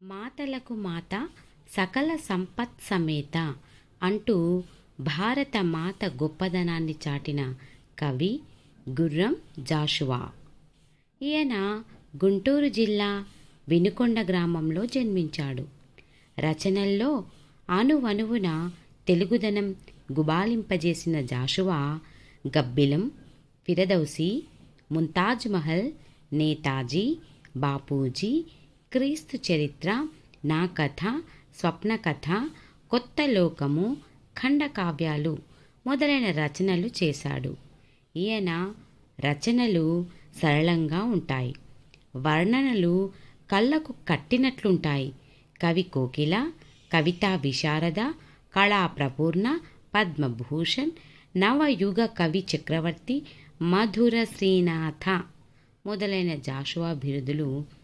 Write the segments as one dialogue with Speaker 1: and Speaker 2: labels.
Speaker 1: మాతలకు మాత సకల సంపత్ సమేత అంటూ భారత మాత గొప్పదనాన్ని చాటిన కవి గుర్రం జాషువా. ఈయన గుంటూరు జిల్లా వినుకొండ గ్రామంలో జన్మించాడు. రచనల్లో అణువణువున తెలుగుదనం గుబాలింపజేసిన జాషువా గబ్బిలం ఫిరదౌసి ముంతాజ్ మహల్ నేతాజీ బాపూజీ క్రీస్తు చరిత్ర నా కథ స్వప్న కథ కొత్త లోకము ఖండకావ్యాలు మొదలైన రచనలు చేశాడు. ఈయన రచనలు సరళంగా ఉంటాయి. వర్ణనలు కళ్ళకు కట్టినట్లుంటాయి. కవి కోకిల కవితా విశారద కళా ప్రపూర్ణ పద్మభూషణ్ నవయుగ కవి చక్రవర్తి మధుర శ్రీనాథ మొదలైన జాషువా బిరుదులు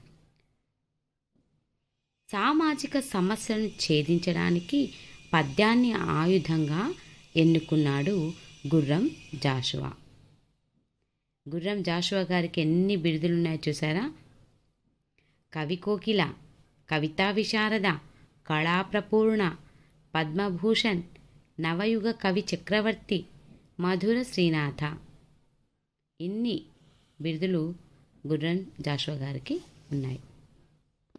Speaker 1: సామాజిక సమస్యలను ఛేదించడానికి పద్యాన్ని ఆయుధంగా ఎన్నుకున్నాడు గుర్రం జాషువా. గుర్రం జాషువా గారికి ఎన్ని బిరుదులు ఉన్నాయో చూసారా కవి కోకిల కవితా విశారద కళాప్రపూర్ణ పద్మభూషణ్ నవయుగ కవి చక్రవర్తి మధుర శ్రీనాథ. ఇన్ని బిరుదులు గుర్రం జాషువా గారికి ఉన్నాయి.